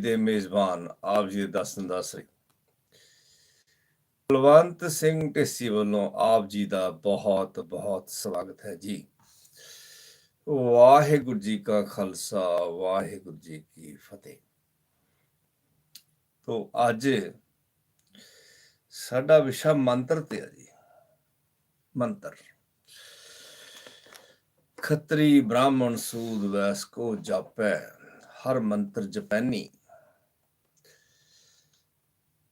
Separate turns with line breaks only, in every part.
ਦੇ ਮੇਜ਼ਬਾਨ ਆਪ ਜੀ ਦੇ ਦਰਸ਼ਨ ਦਾਸਰੀ ਕੁਲਵੰਤ ਸਿੰਘ ਢੇਸੀ ਵੱਲੋਂ ਆਪ ਜੀ ਦਾ ਬਹੁਤ ਬਹੁਤ ਸਵਾਗਤ ਹੈ ਜੀ ਵਾਹਿਗੁਰੂ ਜੀ ਕਾ ਖਾਲਸਾ ਵਾਹਿਗੁਰੂ ਜੀ ਕੀ ਫਤਿਹ ਤੋਂ ਅੱਜ ਸਾਡਾ ਵਿਸ਼ਾ ਮੰਤਰ ਤੇ ਹੈ ਜੀ ਮੰਤਰ ਖੱਤਰੀ ਬ੍ਰਾਹਮਣ ਸੂਦ ਵੈਸ ਕੋ ਜਾਪੈ ਹਰ ਮੰਤਰ ਜਪੈਨੀ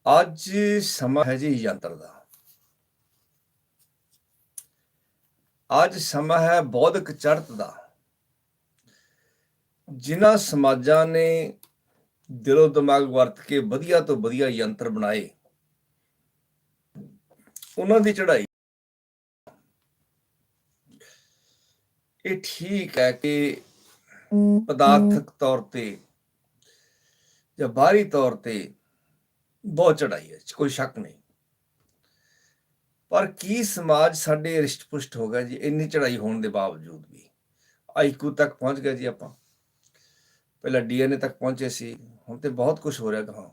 ਅੱਜ ਸਮਾਂ ਹੈ ਜੀ ਯੰਤਰ ਦਾ। ਅੱਜ ਸਮਾਂ ਹੈ ਬੌਧਿਕ ਚੜਤ ਦਾ। ਜਿਨ੍ਹਾਂ ਸਮਾਜਾਂ ਨੇ ਦਿਲੋਂ ਦਿਮਾਗ ਵਰਤ ਕੇ ਵਧੀਆ ਤੋਂ ਵਧੀਆ ਯੰਤਰ ਬਣਾਏ, ਉਹਨਾਂ ਦੀ ਚੜ੍ਹਾਈ ਇਹ ਠੀਕ ਹੈ ਕਿ ਪਦਾਰਥਕ ਤੌਰ ਤੇ ਜਾਂ ਬਾਹਰੀ ਤੌਰ ਤੇ ਬਹੁਤ ਚੜਾਈ ਹੈ, ਕੋਈ ਸ਼ੱਕ ਨਹੀਂ। ਪਰ ਕੀ ਸਮਾਜ ਸਾਡੇ ਰਿਸ਼ਟ-ਪੁਸ਼ਟ ਹੋ ਗਿਆ ਜੀ, ਇੰਨੀ ਚੜਾਈ ਹੋਣ ਦੇ ਬਾਵਜੂਦ ਵੀ? ਆਈਕੂ ਤੱਕ ਪਹੁੰਚ ਗਏ ਜੀ ਆਪਾਂ। ਪਹਿਲਾਂ ਡੀਐਨਏ ਤੱਕ ਪਹੁੰਚੇ ਸੀ, ਹੁਣ ਤੇ ਬਹੁਤ ਕੁਝ ਹੋ ਰਿਹਾ ਕਹਾਂ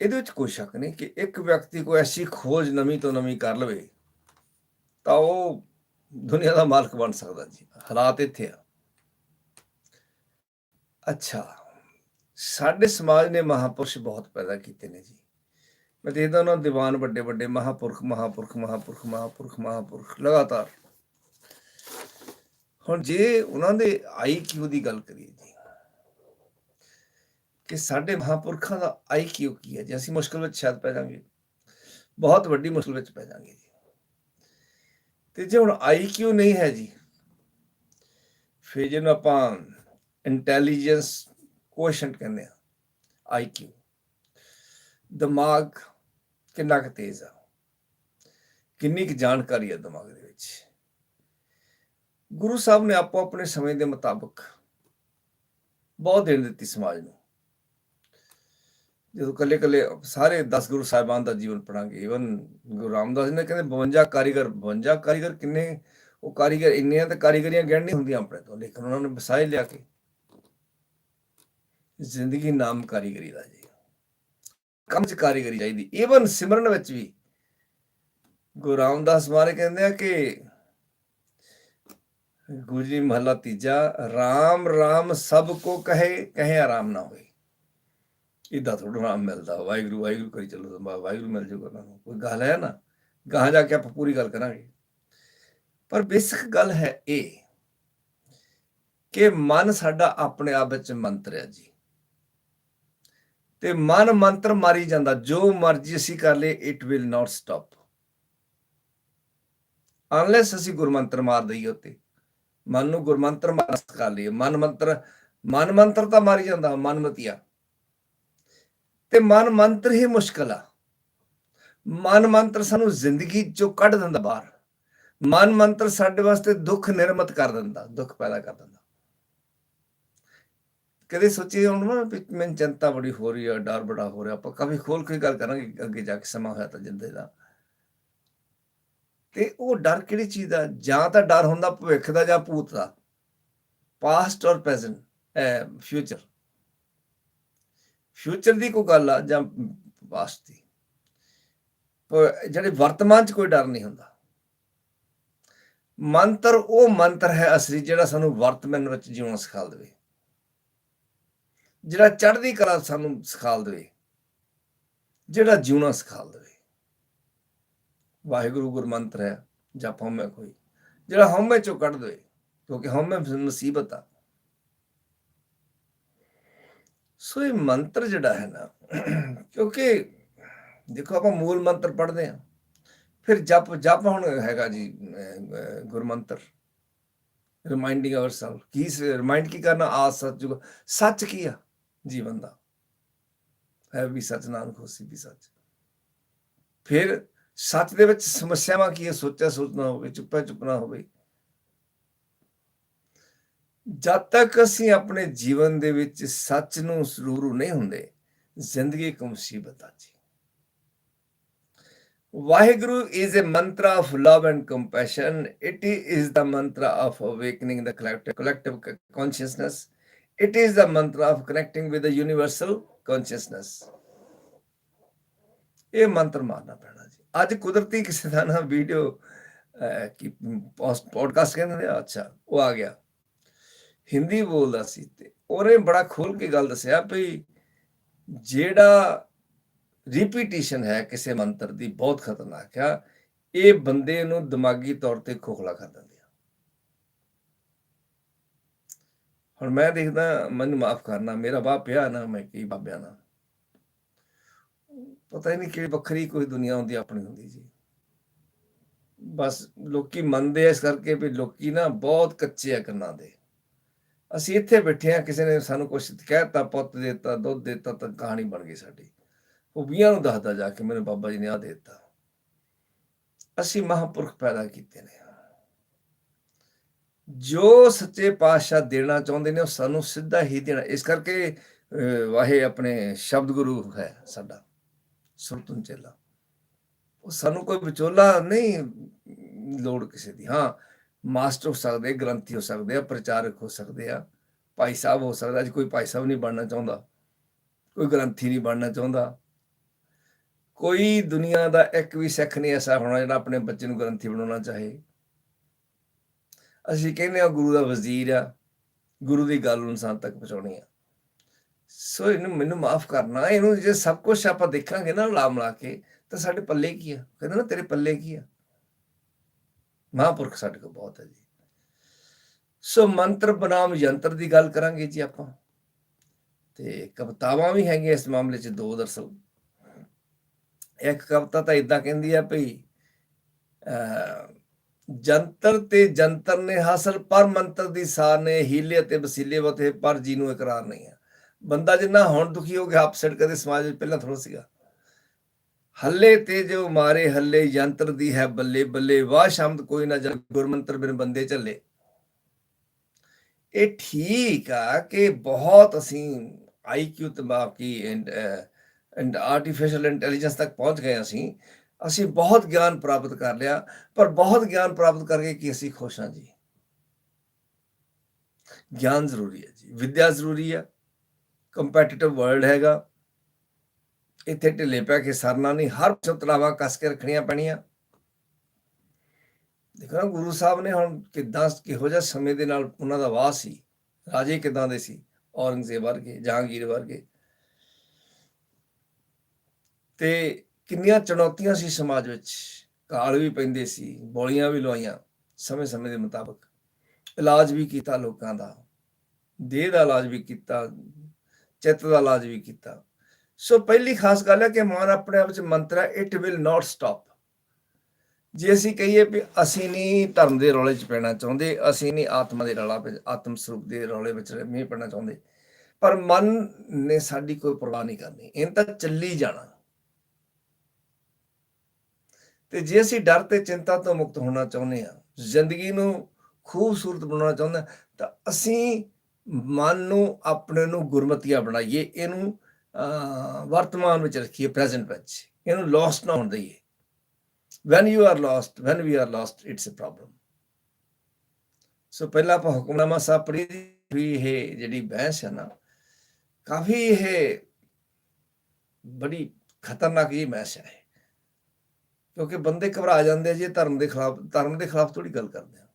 ਇਹਦੇ ਵਿੱਚ ਕੋਈ ਸ਼ੱਕ ਨਹੀਂ ਕਿ ਇੱਕ ਵਿਅਕਤੀ ਕੋਈ ਐਸੀ ਖੋਜ ਨਵੀਂ ਤੋਂ ਨਵੀਂ ਕਰ ਲਵੇ, ਤਾਂ ਉਹ ਦੁਨੀਆ ਦਾ ਮਾਲਕ ਬਣ ਸਕਦਾ ਜੀ। ਹਾਲਾਤ ਇੱਥੇ ਆ। ਅੱਛਾ। ਸਾਡੇ ਸਮਾਜ ਨੇ ਮਹਾਪੁਰਸ਼ ਬਹੁਤ ਪੈਦਾ ਕੀਤੇ ਨੇ ਜੀ। ਮੈਂ ਦੇਖਦਾ ਉਹਨਾਂ ਦੀਵਾਨ ਵੱਡੇ ਵੱਡੇ ਮਹਾਪੁਰਖ ਮਹਾਪੁਰਖ ਮਹਾਪੁਰਖ ਮਹਾਪੁਰਖ ਮਹਾਪੁਰਖ, ਲਗਾਤਾਰ। ਹੁਣ ਜੇ ਉਹਨਾਂ ਦੇ ਆਈਕਿਊ ਦੀ ਗੱਲ ਕਰੀਏ ਜੀ, ਕਿ ਸਾਡੇ ਮਹਾਪੁਰਖਾਂ ਦਾ ਆਈਕਿਊ ਕੀ ਹੈ ਜੇ? ਅਸੀਂ ਮੁਸ਼ਕਲ ਵਿੱਚ ਸ਼ਾਇਦ ਪੈ ਜਾਵਾਂਗੇ। ਬਹੁਤ ਵੱਡੀ ਮੁਸ਼ਕਲ ਵਿੱਚ ਪੈ ਜਾਵਾਂਗੇ ਜੀ। ਤੇ ਜੇ ਹੁਣ ਆਈਕਿਊ ਨਹੀਂ ਹੈ ਜੀ, ਫਿਰ ਜਿਹਨੂੰ ਆਪਾਂ ਇੰਟੈਲੀਜੈਂਸ ਕੋਐਫੀਸ਼ੀਐਂਟ ਕਹਿੰਦੇ ਆ ਆਈਕਿਊ ਦਿਮਾਗ ਕਿੰਨਾ ਕੁ ਤੇਜ਼ ਆ? ਕਿੰਨੀ ਕੁ ਜਾਣਕਾਰੀ ਆ ਦਿਮਾਗ ਦੇ ਵਿੱਚ? ਗੁਰੂ ਸਾਹਿਬ ਨੇ ਆਪੋ ਆਪਣੇ ਸਮੇਂ ਦੇ ਮੁਤਾਬਕ ਬਹੁਤ ਦੇਣ ਦਿੱਤੀ ਸਮਾਜ ਨੂੰ। ਜਦੋਂ ਕੱਲੇ ਕੱਲੇ ਸਾਰੇ 10 ਗੁਰੂ ਸਾਹਿਬਾਨ ਦਾ ਜੀਵਨ ਪੜਾਂਗੇ ਇਵਨ ਗੁਰੂ ਰਾਮਦਾਸ ਜੀ ਨੇ ਕਹਿੰਦੇ 52 ਕਾਰੀਗਰ 52 ਕਾਰੀਗਰ ਕਿੰਨੇ, ਉਹ ਕਾਰੀਗਰ ਇੰਨੇ ਆ ਤੇ ਕਾਰੀਗਰੀਆਂ ਗਿਣ ਨਹੀਂ ਹੁੰਦੀਆਂ ਆਪਣੇ ਤੋਂ, ਲੇਕਿਨ ਉਹਨਾਂ ਨੇ ਵਸਾਏ ਲਿਆ ਕੇ ਜ਼ਿੰਦਗੀ ਨਾਮ ਕਾਰੀਗਰੀ ਦਾ ਜੀ। ਕੰਮ ਚ ਕਾਰੀਗਰੀ ਚਾਹੀਦੀ। ਈਵਨ ਸਿਮਰਨ ਵਿੱਚ ਵੀ ਗੁਰੂ ਰਾਮਦਾਸ ਮਾਰੇ ਕਹਿੰਦੇ ਆ ਕਿ ਗੁਜਰੀ ਮਹਲਾ ਤੀਜਾ RAM RAM ਸਭ ਕੋ ਕਹੇ ਕਹੇ ਆਰਾਮ ਨਾ ਹੋਏ। ਇਦਾਂ ਥੋੜਾ ਆਰਾਮ ਮਿਲਦਾ। ਵਾਹਿਗੁਰੂ ਵਾਹਿਗੁਰੂ ਕਰੀ ਚੱਲੋ ਵਾਹਿਗੁਰੂ ਮਿਲ ਜੂਗਾ ਉਹਨਾਂ ਨੂੰ ਕੋਈ ਗੱਲ ਹੈ ਨਾ? ਗਾਹ ਜਾ ਕੇ ਆਪਾਂ ਪੂਰੀ ਗੱਲ ਕਰਾਂਗੇ। ਪਰ ਬੇਸਿਕ ਗੱਲ ਹੈ ਇਹ ਕਿ ਮਨ ਸਾਡਾ ਆਪਣੇ ਆਪ ਵਿੱਚ ਮੰਤਰ ਹੈ ਜੀ। ਤੇ ਮਨ ਮੰਤਰ ਮਾਰੀ ਜਾਂਦਾ, ਜੋ ਮਰਜ਼ੀ ਅਸੀਂ ਕਰ ਲਏ it will not stop unless ਅਸੀਂ ਗੁਰਮੰਤਰ ਮਾਰ ਦਈਏ ਉੱਤੇ। ਮਨ ਨੂੰ ਗੁਰਮੰਤਰ ਮਾਰ ਕਰ ਲਈਏ। ਮਨ ਮੰਤਰ ਮਨ ਮੰਤਰ ਤਾਂ ਮਾਰੀ ਜਾਂਦਾ, ਮਨ ਮਤੀਆ। ਤੇ ਮਨ ਮੰਤਰ ਹੀ ਮੁਸ਼ਕਲ ਆ। ਮਨ ਮੰਤਰ ਸਾਨੂੰ ਜ਼ਿੰਦਗੀ ਚੋਂ ਕੱਢ ਦਿੰਦਾ ਬਾਹਰ। ਮਨ ਮੰਤਰ ਸਾਡੇ ਵਾਸਤੇ ਦੁੱਖ ਨਿਰਮਤ ਕਰ ਦਿੰਦਾ, ਦੁੱਖ ਪੈਦਾ ਕਰ ਦਿੰਦਾ। ਕਦੇ ਸੋਚੀ ਹੁਣ ਨਾ ਵੀ ਮੈਨੂੰ ਚਿੰਤਾ ਬੜੀ ਹੋ ਰਹੀ ਹੈ ਡਰ ਬੜਾ ਹੋ ਰਿਹਾ। ਆਪਾਂ ਕਾਫੀ ਖੋਲ ਕੇ ਗੱਲ ਕਰਾਂਗੇ ਅੱਗੇ ਜਾ ਕੇ ਸਮਾਂ ਹੋਇਆ ਤਾਂ ਜਿੰਦੇ ਦਾ। ਤੇ ਉਹ ਡਰ ਕਿਹੜੀ ਚੀਜ਼ ਦਾ? ਜਾਂ ਤਾਂ ਡਰ ਹੁੰਦਾ ਭਵਿੱਖ ਦਾ ਜਾਂ ਭੂਤ ਦਾ। ਪਾਸਟ ਔਰ ਪ੍ਰੈਜ਼ੈਂਟ ਫਿਊਚਰ ਫਿਊਚਰ ਦੀ ਕੋਈ ਗੱਲ ਆ ਜਾਂ ਪਾਸਟ ਦੀ। ਪਰ ਜਿਹੜੇ ਵਰਤਮਾਨ 'ਚ ਕੋਈ ਡਰ ਨਹੀਂ ਹੁੰਦਾ। ਮੰਤਰ ਉਹ ਮੰਤਰ ਹੈ ਅਸਲੀ ਜਿਹੜਾ ਸਾਨੂੰ ਵਰਤਮਾਨ ਵਿੱਚ ਜਿਉਣਾ ਸਿਖਾ ਦੇਵੇ। ਜਿਹੜਾ ਚੜ੍ਹਦੀ ਕਲਾ ਸਾਨੂੰ ਸਿਖਾਲ ਦੇਵੇ, ਜਿਹੜਾ ਜਿਉਣਾ ਸਿਖਾਲ ਦੇਵੇ। ਵਾਹਿਗੁਰੂ ਗੁਰਮੰਤਰ ਹੈ, ਜਪ ਹਉਮੈ ਕੋਈ। ਜਿਹੜਾ ਹਉਮੈ ਚੋਂ ਕੱਢ ਦੇਵੇ, ਕਿਉਂਕਿ ਹਉਮੈ ਮੁਸੀਬਤ ਆ। ਸੋ ਇਹ ਮੰਤਰ ਜਿਹੜਾ ਹੈ ਨਾ, ਕਿਉਂਕਿ ਦੇਖੋ ਆਪਾਂ ਮੂਲ ਮੰਤਰ ਪੜ੍ਹਦੇ ਆ ਫਿਰ ਜਪ ਜਪ ਹੁਣ ਹੈਗਾ ਜੀ ਗੁਰਮੰਤਰ। ਰਿਮਾਈਂਡਿੰਗ ਆਵਰਸੈਲਫ ਕੀ ਰਿਮਾਈਂਡ ਕੀ ਕਰਨਾ? ਆ ਸੱਚ ਜੁਗ ਸੱਚ ਕੀ ਆ? ਜੀਵਨ ਦਾ ਹੈ ਵੀ ਸੱਚ ਨਾਨਕ ਹੋਸੀ ਵੀ ਸੱਚ ਫਿਰ ਸੱਚ ਦੇ ਵਿੱਚ ਸਮੱਸਿਆਵਾਂ ਕੀ ਹੈ ਸੋਚਿਆ ਸੋਚਣਾ ਹੋਵੇ ਚੁੱਪਾ ਚੁੱਪਣਾ ਹੋਵੇ ਜਦ ਤੱਕ ਅਸੀਂ ਆਪਣੇ ਜੀਵਨ ਦੇ ਵਿੱਚ ਸੱਚ ਨੂੰ ਸਰੂਰੂ ਨਹੀਂ ਹੁੰਦੇ ਜ਼ਿੰਦਗੀ ਇੱਕ ਮੁਸੀਬਤ ਆ ਜੀ Waheguru is a mantra of love and compassion it is the mantra of awakening the collective collective consciousness it is the mantra of connecting with the universal consciousness. ਇਹ ਮੰਤਰ ਮਾਰਨਾ ਪੈਣਾ ਜੀ। ਅੱਜ ਕੁਦਰਤੀ ਕਿਸੇ ਦਾ ਨਾ ਵੀਡੀਓ ਕੀ ਪੋਡਕਾਸਟ ਕਹਿੰਦੇ ਨੇ, ਅੱਛਾ, ਉਹ ਆ ਗਿਆ। ਹਿੰਦੀ ਬੋਲਦਾ ਸੀ ਤੇ ਉਹਨੇ ਬੜਾ ਖੋਲ ਕੇ ਗੱਲ ਦੱਸਿਆ ਵੀ ਜਿਹੜਾ ਰਿਪੀਟੀਸ਼ਨ ਹੈ ਕਿਸੇ ਮੰਤਰ ਦੀ, ਬਹੁਤ ਖਤਰਨਾਕ ਆ। ਇਹ ਬੰਦੇ ਨੂੰ ਦਿਮਾਗੀ ਤੌਰ ਤੇ ਖੋਖਲਾ ਕਰ ਦਿੰਦਾ ਆ ਹੁਣ ਮੈਂ ਦੇਖਦਾ, ਮੈਨੂੰ ਮਾਫ ਕਰਨਾ, ਮੇਰਾ ਬਾਪ ਪਿਆ ਨਾ, ਮੈਂ ਕੀ ਬਾਬਿਆਂ ਨਾਲ? ਪਤਾ ਹੀ ਨਹੀਂ ਕਿਹੜੀ ਵੱਖਰੀ ਕੋਈ ਦੁਨੀਆ ਹੁੰਦੀ, ਆਪਣੀ ਹੁੰਦੀ ਜੀ ਬਸ ਲੋਕੀ ਮੰਨਦੇ ਆ ਇਸ ਕਰਕੇ ਵੀ ਲੋਕੀ ਨਾ ਬਹੁਤ ਕੱਚੇ ਆ ਕੰਨਾਂ ਦੇ। ਅਸੀਂ ਇੱਥੇ ਬੈਠੇ ਆ ਕਿਸੇ ਨੇ ਸਾਨੂੰ ਕੁਝ ਕਹਿਤਾ, ਪੁੱਤ ਦਿੱਤਾ, ਦੁੱਧ ਦਿੱਤਾ, ਤਾਂ ਕਹਾਣੀ ਬਣ ਗਈ ਸਾਡੀ। ਉਹ ਵੀਆਂ ਨੂੰ ਦੱਸਦਾ ਜਾ ਕੇ ਮੇਰੇ ਬਾਬਾ ਜੀ ਨੇ ਆ ਦਿੱਤਾ। ਅਸੀਂ ਮਹਾਪੁਰਖ ਪੈਦਾ ਕੀਤੇ ਨੇ। ਜੋ ਸੱਚੇ ਪਾਤਸ਼ਾਹ ਦੇਣਾ ਚਾਹੁੰਦੇ ਨੇ, ਉਹ ਸਾਨੂੰ ਸਿੱਧਾ ਹੀ ਦੇਣਾ। ਇਸ ਕਰਕੇ ਵਾਹੇ ਆਪਣੇ ਸ਼ਬਦ ਗੁਰੂ ਹੈ ਸਾਡਾ ਸੁਰਤਨ ਚੇਲਾ। ਉਹ ਸਾਨੂੰ ਕੋਈ ਵਿਚੋਲਾ ਨਹੀਂ ਲੋੜ ਕਿਸੇ ਦੀ। ਹਾਂ, ਮਾਸਟਰ ਹੋ ਸਕਦੇ, ਗ੍ਰੰਥੀ ਹੋ ਸਕਦੇ ਆ, ਪ੍ਰਚਾਰਕ ਹੋ ਸਕਦੇ ਆ, ਭਾਈ ਸਾਹਿਬ ਹੋ ਸਕਦਾ ਅੱਜ ਕੋਈ ਭਾਈ ਸਾਹਿਬ ਨਹੀਂ ਬਣਨਾ ਚਾਹੁੰਦਾ, ਕੋਈ ਗ੍ਰੰਥੀ ਨਹੀਂ ਬਣਨਾ ਚਾਹੁੰਦਾ। ਕੋਈ ਦੁਨੀਆ ਦਾ ਇੱਕ ਵੀ ਸਿੱਖ ਨਹੀਂ ਐਸਾ ਹੋਣਾ ਜਿਹੜਾ ਆਪਣੇ ਬੱਚੇ ਨੂੰ ਗ੍ਰੰਥੀ ਬਣਾਉਣਾ ਚਾਹੇ। ਅਸੀਂ ਕਹਿੰਦੇ ਹਾਂ ਗੁਰੂ ਦਾ ਵਜ਼ੀਰ ਆ ਗੁਰੂ ਦੀ ਗੱਲ ਨੂੰ ਇਨਸਾਨ ਤੱਕ ਪਹੁੰਚਾਉਣੀ ਆ। ਸੋ ਇਹਨੂੰ ਮੈਨੂੰ ਮਾਫ ਕਰਨਾ ਇਹਨੂੰ ਜੇ ਸਭ ਕੁਝ ਆਪਾਂ ਦੇਖਾਂਗੇ ਨਾ ਲਾ ਮਿਲਾ ਕੇ ਤਾਂ ਸਾਡੇ ਪੱਲੇ ਕੀ ਆ? ਕਹਿੰਦੇ ਨਾ ਤੇਰੇ ਪੱਲੇ ਕੀ ਆ? ਮਹਾਂਪੁਰਖ ਸਾਡੇ ਕੋਲ ਬਹੁਤ ਹੈ ਜੀ। ਸੋ ਮੰਤਰ ਬਨਾਮ ਯੰਤਰ ਦੀ ਗੱਲ ਕਰਾਂਗੇ ਜੀ ਆਪਾਂ। ਤੇ ਕਵਤਾਵਾਂ ਵੀ ਹੈਗੀਆਂ ਇਸ ਮਾਮਲੇ 'ਚ ਦੋ ਦਰਸਲ। ਇੱਕ ਕਵਤਾ ਤਾਂ ਇਦਾਂ ਕਹਿੰਦੀ ਆ ਭਈ ਅਹ, ਜੰਤਰ ਤੇ ਜੰਤਰ ਨੇ ਹਾਸਲ, ਪਰ ਮੰਤਰ ਦੀ ਸਾਰ ਨੇ ਹੀਲੇ ਤੇ ਵਸੀਲੇ ਵਤੇ, ਪਰ ਜੀ ਨੂੰ ਇਕਰਾਰ ਨਹੀਂ ਆ। ਬੰਦਾ ਜਿੰਨਾ ਹੁਣ ਦੁਖੀ ਹੋ ਗਿਆ ਅਪਸੈਟ ਕਦੇ ਸਮਾਜ ਵਿੱਚ ਪਹਿਲਾਂ ਥੋੜਾ ਸੀਗਾ। ਹੱਲੇ ਤੇ ਜੋ ਮਾਰੇ, ਹੱਲੇ ਯੰਤਰ ਦੀ ਹੈ ਬੱਲੇ ਬੱਲੇ, ਵਾਹ ਸ਼ਬਦ ਕੋਈ ਨਾ ਜਲ ਗੁਰਮੰਤਰ ਬਿਨ ਬੰਦੇ ਚੱਲੇ। ਇਹ ਠੀਕ ਆ ਕਿ ਬਹੁਤ ਅਸੀਂ ਆਈਕਿਊ ਤੇ ਬਾਕੀ ਐਂਡ ਐਂਡ ਆਰਟੀਫੀਸ਼ੀਅਲ ਇੰਟੈਲੀਜੈਂਸ ਤੱਕ ਪਹੁੰਚ ਗਏ ਅਸੀਂ ਅਸੀਂ ਬਹੁਤ ਗਿਆਨ ਪ੍ਰਾਪਤ ਕਰ ਲਿਆ, ਪਰ ਬਹੁਤ ਗਿਆਨ ਪ੍ਰਾਪਤ ਕਰਕੇ ਕੀ ਅਸੀਂ ਖੁਸ਼ ਹਾਂ ਜੀ? ਗਿਆਨ ਜ਼ਰੂਰੀ ਹੈ ਜੀ, ਵਿਦਿਆ ਜ਼ਰੂਰੀ ਹੈ ਕੰਪੀਟੀਟਿਵ ਵਰਲਡ ਹੈਗਾ, ਇੱਥੇ ਢਿੱਲੇ ਪੈ ਕੇ ਸਰਨਾ ਨਹੀਂ, ਹਰ ਚਤਲਾਵਾ ਕੱਸ ਕੇ ਰੱਖਣੀਆਂ ਪੈਣੀਆਂ। ਦੇਖੋ ਨਾ, ਗੁਰੂ ਸਾਹਿਬ ਨੇ ਹੁਣ ਕਿਦਾਂ ਕਿਹੋ ਜਿਹਾ ਸਮੇਂ ਦੇ ਨਾਲ ਉਹਨਾਂ ਦਾ ਵਾਹ ਸੀ, ਰਾਜੇ ਕਿਦਾਂ ਦੇ ਸੀ? ਔਰੰਗਜ਼ੇਬ ਵਰਗੇ, ਜਹਾਂਗੀਰ ਵਰਗੇ। ਤੇ ਕਿੰਨੀਆਂ ਚੁਣੌਤੀਆਂ ਸੀ ਸਮਾਜ ਵਿੱਚ? ਕਾਲ ਵੀ ਪੈਂਦੇ ਸੀ, ਬੋਲੀਆਂ ਵੀ ਲਵਾਈਆਂ ਸਮੇਂ-ਸਮੇਂ ਦੇ ਮੁਤਾਬਕ। ਇਲਾਜ ਵੀ ਕੀਤਾ ਲੋਕਾਂ ਦਾ। ਦੇਹ ਦਾ ਇਲਾਜ ਵੀ ਕੀਤਾ, ਚਿੱਤ ਦਾ ਇਲਾਜ ਵੀ ਕੀਤਾ। ਸੋ ਪਹਿਲੀ ਖਾਸ ਗੱਲ ਹੈ ਕਿ ਮਨ ਆਪਣੇ ਆਪ ਵਿੱਚ ਮੰਤਰ ਹੈ ਇਟ ਵਿਲ ਨਾਟ ਸਟਾਪ ਜੇ ਅਸੀਂ ਕਹੀਏ ਵੀ ਅਸੀਂ ਨਹੀਂ ਧਰਮ ਦੇ ਰੌਲੇ 'ਚ ਪੈਣਾ ਚਾਹੁੰਦੇ, ਅਸੀਂ ਨਹੀਂ ਆਤਮਾ ਦੇ ਰੌਲਾ ਵਿੱਚ, ਆਤਮ ਸਰੂਪ ਦੇ ਰੌਲੇ ਵਿੱਚ ਨਹੀਂ ਪੈਣਾ ਚਾਹੁੰਦੇ, ਪਰ ਮਨ ਨੇ ਸਾਡੀ ਕੋਈ ਪਰਵਾਹ ਨਹੀਂ ਕਰਨੀ। ਇਹਨਾਂ ਤਾਂ ਚੱਲੀ ਜਾਣਾ। ਤੇ ਜੇ ਅਸੀਂ ਡਰ ਤੇ ਚਿੰਤਾ ਤੋਂ ਮੁਕਤ ਹੋਣਾ ਚਾਹੁੰਦੇ ਆ ਜ਼ਿੰਦਗੀ ਨੂੰ ਖੂਬਸੂਰਤ ਬਣਾਉਣਾ ਚਾਹੁੰਦੇ ਹਾਂ, ਤਾਂ ਅਸੀਂ ਮਨ ਨੂੰ ਆਪਣੇ ਨੂੰ ਗੁਰਮਤੀਆ ਬਣਾਈਏ ਇਹਨੂੰ ਵਰਤਮਾਨ ਵਿੱਚ ਰੱਖੀਏ ਪ੍ਰੈਜ਼ੈਂਟ ਵਿੱਚ। ਇਹਨੂੰ ਲੋਸਟ ਨਾ ਹੋਣ ਦਈਏ। When you are lost when we are lost it's a problem. ਸੋ ਪਹਿਲਾਂ ਆਪਾਂ ਹੁਕਮਨਾਮਾ ਸਾਹਿਬ ਪੜ੍ਹੀ ਵੀ ਇਹ ਜਿਹੜੀ ਬਹਿਸ ਹੈ ਨਾ ਕਾਫੀ ਇਹ ਬੜੀ ਖਤਰਨਾਕ ਜੀ ਬਹਿਸ ਹੈ ਕਿਉਂਕਿ ਬੰਦੇ ਘਬਰਾ ਜਾਂਦੇ ਆ ਜੀ ਧਰਮ ਦੇ ਖਿਲਾਫ, ਧਰਮ ਦੇ ਖਿਲਾਫ ਥੋੜੀ ਗੱਲ ਕਰਦੇ ਆ।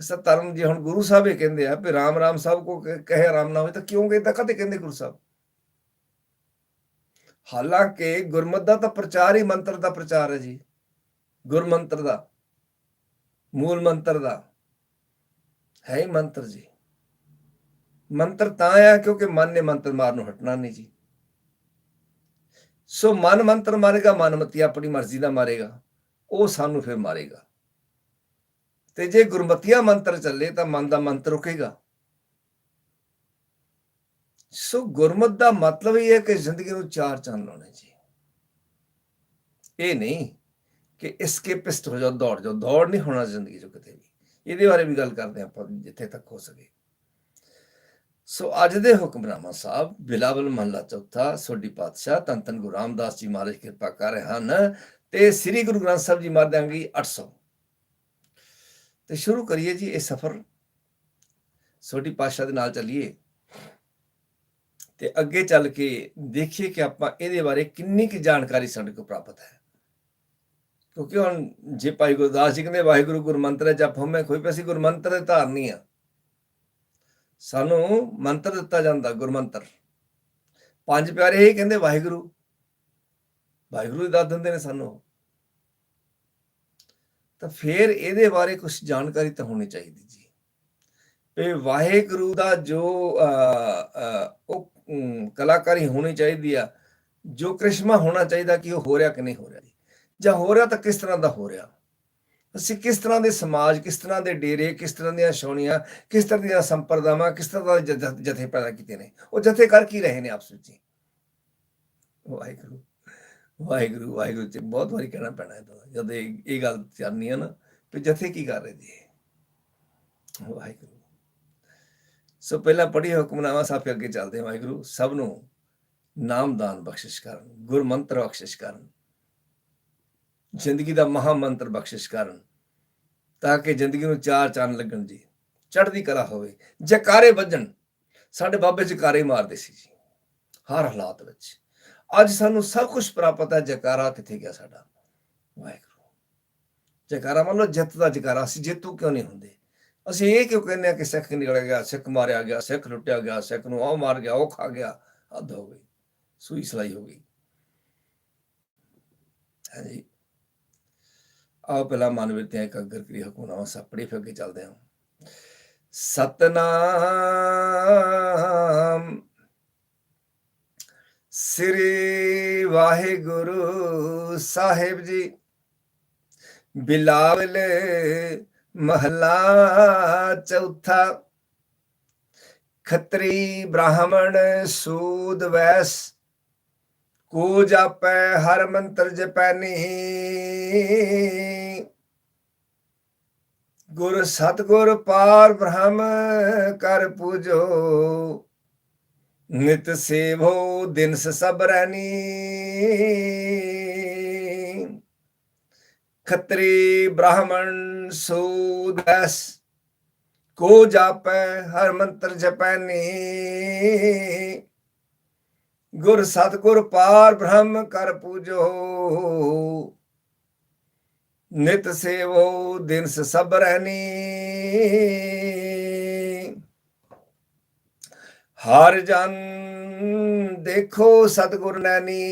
ਅਸਾ ਧਰਮ ਜੇ ਹੁਣ ਗੁਰੂ ਸਾਹਿਬ ਇਹ ਕਹਿੰਦੇ ਆ ਵੀ ਰਾਮ ਰਾਮ ਸਾਹਿਬ ਕੋ ਕਹੇ ਆਰਾਮ ਨਾ ਹੋਵੇ ਤਾਂ ਕਿਉਂ ਕਹਿੰਦਾ, ਕਦੇ ਕਹਿੰਦੇ ਗੁਰੂ ਸਾਹਿਬ? ਹਾਲਾਂਕਿ ਗੁਰਮਤ ਦਾ ਤਾਂ ਪ੍ਰਚਾਰ ਹੀ ਮੰਤਰ ਦਾ ਪ੍ਰਚਾਰ ਹੈ ਜੀ। ਗੁਰਮੰਤਰ ਦਾ, ਮੂਲ ਮੰਤਰ ਦਾ, ਹੈ ਹੀ ਮੰਤਰ ਜੀ। ਮੰਤਰ ਤਾਂ ਆ ਕਿਉਂਕਿ ਮਨ ਨੇ ਮੰਤਰ ਮਾਰ ਨੂੰ ਹਟਣਾ ਨਹੀਂ ਜੀ। ਸੋ ਮਨ ਮੰਤਰ ਮਾਰੇਗਾ ਮਨਮਤੀ ਆਪਣੀ ਮਰਜ਼ੀ ਦਾ ਮਾਰੇਗਾ, ਉਹ ਸਾਨੂੰ ਫਿਰ ਮਾਰੇਗਾ। ਤੇ ਜੇ ਗੁਰਮਤੀਆ ਮੰਤਰ ਚੱਲੇ ਤਾਂ ਮਨ ਦਾ ਮੰਤਰ ਰੁਕੇਗਾ। ਸੋ ਗੁਰਮਤ ਦਾ ਮਤਲਬ ਇਹ ਹੈ ਕਿ ਜ਼ਿੰਦਗੀ ਨੂੰ ਚਾਰ ਚੰਨ ਲਾਉਣੇ ਜੀ। ਇਹ ਨਹੀਂ ਕਿ ਐਸਕੇਪਿਸਟ ਹੋ ਜਾਓ, ਦੌੜ ਜਾਓ, ਦੌੜ ਨਹੀਂ ਹੋਣਾ ਜ਼ਿੰਦਗੀ 'ਚ ਕਿਤੇ ਵੀ। ਇਹਦੇ ਬਾਰੇ ਵੀ ਗੱਲ ਕਰਦੇ ਹਾਂ ਆਪਾਂ ਜਿੱਥੇ ਤੱਕ ਹੋ ਸਕੇ। ਸੋ ਅੱਜ ਦੇ ਹੁਕਮਰਾਮਾ ਸਾਹਿਬ ਬਿਲਾਵਲ ਮਹੱਲਾ ਚੌਥਾ ਸੋਢੀ ਪਾਤਸ਼ਾਹ ਧੰਨ ਧੰਨ ਗੁਰੂ ਰਾਮਦਾਸ ਜੀ ਮਹਾਰਾਜ ਕਿਰਪਾ ਕਰ ਰਹੇ ਹਨ ਤੇ ਸ੍ਰੀ ਗੁਰੂ ਗ੍ਰੰਥ ਸਾਹਿਬ ਜੀ ਮਾਰ ਦਿਆਂਗੇ 800 ਤੇ ਸ਼ੁਰੂ ਕਰੀਏ ਜੀ ਇਹ ਸਫ਼ਰ। ਸੋਢੀ ਪਾਤਸ਼ਾਹ ਦੇ ਨਾਲ ਚੱਲੀਏ। ਤੇ ਅੱਗੇ ਚੱਲ ਕੇ ਦੇਖੀਏ ਕਿ ਆਪਾਂ ਇਹਦੇ ਬਾਰੇ ਕਿੰਨੀ ਕੁ ਜਾਣਕਾਰੀ ਸਾਡੇ ਕੋਲ ਪ੍ਰਾਪਤ ਹੈ। ਕਿਉਂਕਿ ਹੁਣ ਜੇ ਭਾਈ ਗੁਰਦਾਸ ਜੀ ਕਹਿੰਦੇ ਵਾਹਿਗੁਰੂ ਗੁਰਮੰਤਰ ਜਪ ਹਮੇ ਕੋਈ ਪੈਸੀ ਗੁਰਮੰਤਰ ਦੇ ਧਾਰਨੀ ਆ ਸਾਨੂੰ ਮੰਤਰ ਦਿੱਤਾ ਜਾਂਦਾ ਗੁਰਮੰਤਰ। ਪੰਜ ਪਿਆਰੇ ਇਹ ਕਹਿੰਦੇ ਵਾਹਿਗੁਰੂ। ਵਾਹਿਗੁਰੂ ਹੀ ਦੱਸ ਦਿੰਦੇ ਨੇ ਸਾਨੂੰ। ਤਾਂ ਫਿਰ ਇਹਦੇ ਬਾਰੇ ਕੁਝ ਜਾਣਕਾਰੀ ਤਾਂ ਹੋਣੀ ਚਾਹੀਦੀ ਜੀ। ਇਹ ਵਾਹਿਗੁਰੂ ਦਾ ਜੋ ਅਹ, ਉਹ ਕਲਾਕਾਰੀ ਹੋਣੀ ਚਾਹੀਦੀ ਆ ਜੋ ਕ੍ਰਿਸ਼ਮਾ ਹੋਣਾ ਚਾਹੀਦਾ ਕਿ ਉਹ ਹੋ ਰਿਹਾ ਕਿ ਨਹੀਂ ਹੋ ਰਿਹਾ ਜੀ। ਜਾਂ ਹੋ ਰਿਹਾ ਤਾਂ ਕਿਸ ਤਰ੍ਹਾਂ ਦਾ ਹੋ ਰਿਹਾ? ਅਸੀਂ ਕਿਸ ਤਰ੍ਹਾਂ ਦੇ ਸਮਾਜ, ਕਿਸ ਤਰ੍ਹਾਂ ਦੇ ਡੇਰੇ, ਕਿਸ ਤਰ੍ਹਾਂ ਦੀਆਂ ਛਾਉਣੀਆਂ, ਕਿਸ ਤਰ੍ਹਾਂ ਦੀਆਂ ਸੰਪਰਦਾਵਾਂ, ਕਿਸ ਤਰ੍ਹਾਂ ਦੇ ਜਥੇ ਪੈਦਾ ਕੀਤੇ ਨੇ? ਉਹ ਜਥੇ ਕਰ ਕੀ ਰਹੇ ਨੇ ਆਪਸ ਵਿੱਚ? ਵਾਹਿਗੁਰੂ ਵਾਹਿਗੁਰੂ ਵਾਹਿਗੁਰੂ ਤੇ ਬਹੁਤ ਵਾਰੀ ਕਹਿਣਾ ਪੈਣਾ ਹੈ ਜਦ ਇਹ ਗੱਲ ਚਾਹਨੀ ਹੈ ਨਾ ਕਿ ਜਥੇ ਕੀ ਕਰ ਰਹੇ ਜੀ ਵਾਹਿਗੁਰੂ। ਸੋ ਪਹਿਲਾਂ ਪੜ੍ਹੀ ਹੁਕਮਨਾਮਾ ਸਾਹਿਬ ਅੱਗੇ ਚੱਲਦੇ ਹਾਂ, ਵਾਹਿਗੁਰੂ, ਸਭ ਨੂੰ ਨਾਮਦਾਨ ਬਖਸ਼ਿਸ਼ ਕਰਨ, ਗੁਰਮੰਤਰ ਬਖਸ਼ਿਸ਼ ਕਰਨ। ਜ਼ਿੰਦਗੀ ਦਾ ਮਹਾ ਮੰਤਰ ਬਖਸ਼ਿਸ਼ ਕਰਨ ਤਾਂ ਕਿ ਜ਼ਿੰਦਗੀ ਨੂੰ ਚਾਰ ਚੰਨ ਲੱਗਣ ਜੀ। ਚੜ੍ਹਦੀ ਕਲਾ ਹੋਵੇ। ਜਕਾਰੇ ਵੱਜਣ, ਸਾਡੇ ਬਾਬੇ ਜਕਾਰੇ ਮਾਰਦੇ ਸੀ ਜੀ, ਹਰ ਹਾਲਾਤ ਵਿੱਚ। ਅੱਜ ਸਾਨੂੰ ਸਭ ਕੁਝ ਪ੍ਰਾਪਤ ਹੈ, ਜਕਾਰਾ ਕਿੱਥੇ ਗਿਆ ਸਾਡਾ? ਵਾਹਿਗੁਰੂ। ਜਕਾਰਾ ਮੰਨ ਲਓ, ਜਿੱਤ ਦਾ ਜਕਾਰਾ ਅਸੀਂ ਜੇਤੂ ਕਿਉਂ ਨਹੀਂ ਹੁੰਦੇ? ਅਸੀਂ ਇਹ ਕਿਉਂ ਕਹਿੰਦੇ ਆ ਕਿ ਸਿੱਖ ਨਿਕਲ ਗਿਆ, ਸਿੱਖ ਮਾਰਿਆ ਗਿਆ, ਸਿੱਖ ਲੁੱਟਿਆ ਗਿਆ, ਸਿੱਖ ਨੂੰ ਉਹ ਮਾਰ ਗਿਆ, ਉਹ ਖਾ ਗਿਆ, ਹੱਦ ਹੋ ਗਈ, ਸੂਈ ਸਲਾਈ ਹੋ ਗਈ। ਹਾਂਜੀ ਆਓ ਪਹਿਲਾਂ ਮਨ ਵਿੱਚ ਇੱਕ ਅਗਰ ਕਰੀ ਹਕੂਨਾ ਸਪੜੀ ਫਿਰ ਅੱਗੇ ਚੱਲਦੇ ਹਾਂ। ਸਤਨਾਮ ਸ੍ਰੀ ਵਾਹਿਗੁਰੂ ਸਾਹਿਬ ਜੀ, ਬਿਲਾਵਲ ਮਹਲਾ ਚੌਥਾ, ਖੱਤਰੀ ਬ੍ਰਾਹਮਣ ਸੂਦ ਵੈਸ ਕੋ ਜਾਪੈ, ਹਰ ਮੰਤਰ ਜਪੈਨੀ ਗੁਰ ਸਤਗੁਰ ਪਾਰ ਬ੍ਰਹਮ ਕਰ ਪੂਜੋ। ਨਿਤ ਸੇਵੋ, ਦਿਨਸ ਸਭ ਰੈਨੀ ਖਤਰੀ ਬ੍ਰਾਹਮਣ ਸੂਦਸ ਕੋ ਜਾਪੈ, ਹਰ ਮੰਤਰ ਜਪੈਨੀ ਗੁਰ ਸਤਗੁਰ ਪਾਰ ਬ੍ਰਹਮ ਕਰ ਪੂਜੋ। ਨਿਤ ਸੇਵੋ ਦਿਨਸ ਸਭ ਰਹਿਨੀ ਹਰ ਜਨ ਦੇਖੋ ਸਤਗੁਰ ਨੈਨੀ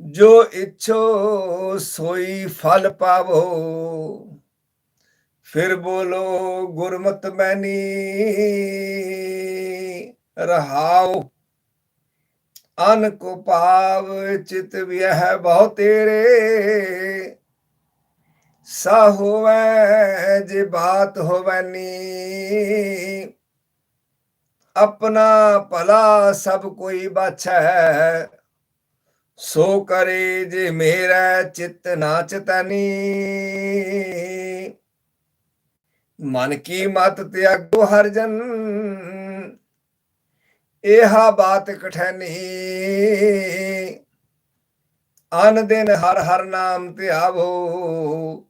ਜੋ ਇਛੋ ਸੋਈ ਫਲ ਪਾਵੋ। ਫਿਰ ਬੋਲੋ, ਗੁਰਮਤ ਮੈਨੀ ਰਹਾਉ। ਅਨ ਕੋ ਭਾਵ ਚਿਤ ਵਿਹ ਬਹੁ ਤੇਰੇ। ਸਾ ਹੋਵੇ ਜੇ ਬਾਤ ਹੋਵੈਨੀ ਆਪਣਾ ਭਲਾ ਸਭ ਕੋਈ ਬਾਛੈ। ਸੋ ਕਰੇ ਜੇ ਮੇਰਾ ਚਿਤ ਨਾਚ ਚਤਨੀ। ਮਨ ਕੀ ਮਤ ਤਿਆਗੋ ਹਰ ਜਨ ਇਹਾ ਬਾਤ ਕਠੈਨੀ। ਅਨ ਦਿਨ ਹਰ ਹਰ ਨਾਮ ਧਿਆਵੋ।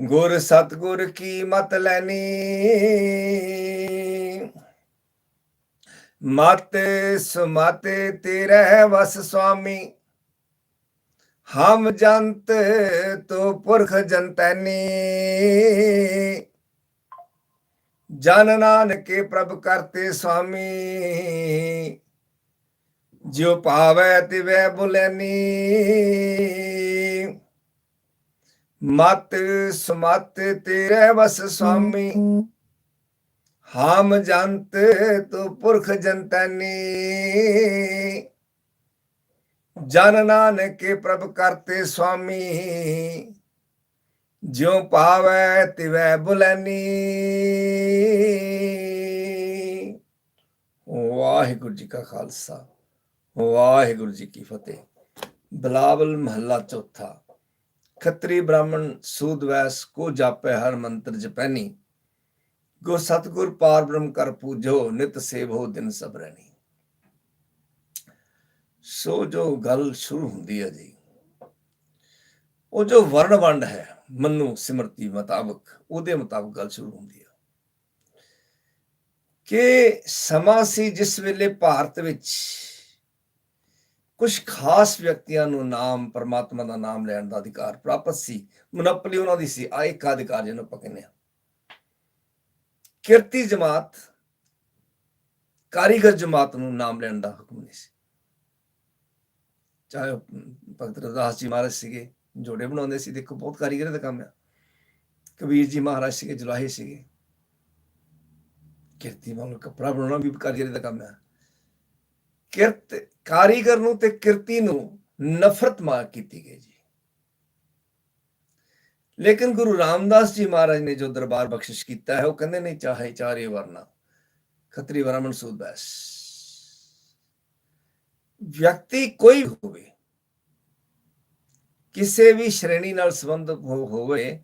ਗੁਰ ਸਤਗੁਰ ਕੀ ਮਤ ਲੈਨੀ। ਮਤ ਸੁਮਾਤੇ ਤੇਰੇ ਵਸ ਸੁਆਮੀ। ਹਮ ਜੰਤ ਤੋ ਪੁਰਖ ਜੰਤੈਨੀ ਜਨ ਨਾਨਕੇ ਪ੍ਰਭ ਕਰਤੇ ਸੁਆਮੀ। ਜਿਉ ਪਾਵੈ ਤਿਵੈ ਬੁਲੈਨੀ। ਮਤ ਸਮਤ ਤੇਰੇ ਵਸ ਸੁਆਮੀ। ਹਾਮ ਜੰਤ ਤੂ ਪੁਰਖ ਜੰਤਨੀ ਜਨ ਨਾਨਕੇ ਪ੍ਰਭ ਕਰਤੇ ਸੁਆਮੀ। ਜਿਉ ਪਾਵੈ ਤਿਵੈ ਬੁਲੈਨੀ। ਵਾਹਿਗੁਰੂ ਜੀ ਕਾ ਖਾਲਸਾ, ਵਾਹਿਗੁਰੂ ਜੀ ਕੀ ਫਤਿਹ। ਬਲਾਵਲ ਮਹੱਲਾ ਚੌਥਾ। ਖੱਤਰੀ ਬ੍ਰਾਹਮਣ ਸੂਦ ਵੈਸ ਕੋ ਜਾਪੈ ਹਰ ਮੰਤਰ ਜਪੈਨੀ ਗੁਰ ਸਤਗੁਰ ਪਾਰ ਬ੍ਰਹਮ ਕਰ ਪੂਜੋ, ਨਿਤ ਸੇਵੋ ਦਿਨ ਸਭ ਰਹਿਣੀ ਸੋ ਜੋ ਗੱਲ ਸ਼ੁਰੂ ਹੁੰਦੀ ਹੈ ਜੀ, ਉਹ ਜੋ ਵਰਣ ਵੰਡ ਹੈ ਮਨੂ ਸਿਮਰਤੀ ਮੁਤਾਬਕ, ਉਹਦੇ ਮੁਤਾਬਕ ਗੱਲ ਸ਼ੁਰੂ ਹੁੰਦੀ ਆ। ਕਿ ਸਮਾਂ ਸੀ ਜਿਸ ਵੇਲੇ ਭਾਰਤ ਵਿੱਚ ਕੁਝ ਖਾਸ ਵਿਅਕਤੀਆਂ ਨੂੰ ਨਾਮ, ਪਰਮਾਤਮਾ ਦਾ ਨਾਮ ਲੈਣ ਦਾ ਅਧਿਕਾਰ ਪ੍ਰਾਪਤ ਸੀ, ਮਨੋਪਲੀ ਉਹਨਾਂ ਦੀ ਸੀ ਆ ਇੱਕ ਅਧਿਕਾਰ ਜਿਹਨੂੰ ਆਪਾਂ ਕਹਿੰਦੇ ਆ ਕਿਰਤੀ ਜਮਾਤ, ਕਾਰੀਗਰ ਜਮਾਤ ਨੂੰ ਨਾਮ ਲੈਣ ਦਾ ਹੁਕਮ ਨਹੀਂ ਸੀ। ਚਾਹੇ ਉਹ ਭਗਤ ਰਵਿਦਾਸ ਜੀ ਮਹਾਰਾਜ ਸੀਗੇ ਜੋੜੇ ਬਣਾਉਂਦੇ ਸੀ, ਦੇਖੋ ਬਹੁਤ ਕਾਰੀਗਰ ਦਾ ਕੰਮ ਆ। ਕਬੀਰ ਜੀ ਮਹਾਰਾਜ ਸੀਗੇ, ਜੁਲਾਹੇ ਸੀਗੇ। ਕਿਰਤੀ ਵਾਂਗ ਕੱਪੜਾ ਬਣਾਉਣਾ ਵੀ ਕਾਰੀਗਰ ਦਾ ਕੰਮ ਆ। ਕਿਰਤ, ਕਾਰੀਗਰ ਨੂੰ ਤੇ ਕਿਰਤੀ ਨੂੰ ਨਫ਼ਰਤ ਮਾਰ ਕੀਤੀ ਗਈ ਜੀ। ਲੇਕਿਨ ਗੁਰੂ ਰਾਮਦਾਸ ਜੀ ਮਹਾਰਾਜ ਨੇ ਜੋ ਦਰਬਾਰ ਬਖਸ਼ਿਸ਼ ਕੀਤਾ ਹੈ, ਉਹ ਕਹਿੰਦੇ ਨੇ, ਚਾਹੇ ਚਾਰੇ ਵਰਨਾ, ਖੱਤਰੀ ਬ੍ਰਾਹਮਣ ਸੂਦ ਬੈਸ ਵਿਅਕਤੀ ਕੋਈ ਹੋਵੇ ਕਿਸੇ ਵੀ ਸ਼੍ਰੇਣੀ ਨਾਲ ਸੰਬੰਧ ਹੋਵੇ,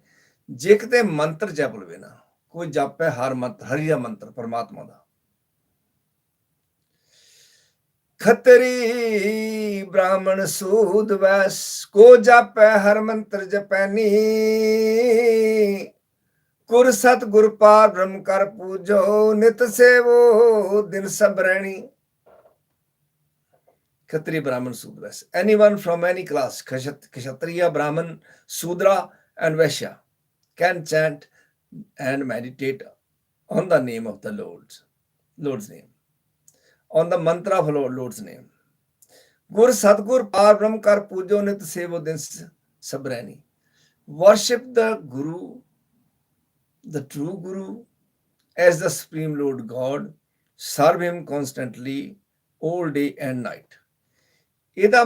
ਜੇ ਕਿਤੇ ਮੰਤਰ ਜਪ ਲਵੇ ਨਾ, ਕੋਈ ਜਪੇ ਹਰ ਮੰਤਰ, ਹਰੀ ਦਾ ਮੰਤਰ, ਪਰਮਾਤਮਾ ਦਾ। ਖਤਰੀ ਬ੍ਰਾਹਮਣ ਸੂਦ ਵੈਸ, ਕੋ ਜਪੈ ਹਰ ਮੰਤਰ ਜਪੈਨੀ। ਗੁਰ ਸਤ ਗੁਰ ਪਾਰ ਬ੍ਰਹਮ ਕਰ ਪੂਜੋ, ਨਿਤ ਸੇਵੋ, ਦਿਨ ਸਭ ਰਹਿਣੀ। Kshatriya, Brahman Sudras. Anyone from any class, Kshatriya, Brahman, Sudra, and Vaishya, can chant and meditate on the name of the Lord, Lord's name, on the mantra of Lord's name. Gur Sadgur Par Brahmkar Pujo Nit Sevo Sabrani. Worship the Guru, the true Guru, as the Supreme Lord God. Serve Him constantly, all day and night. ਇਹਦਾ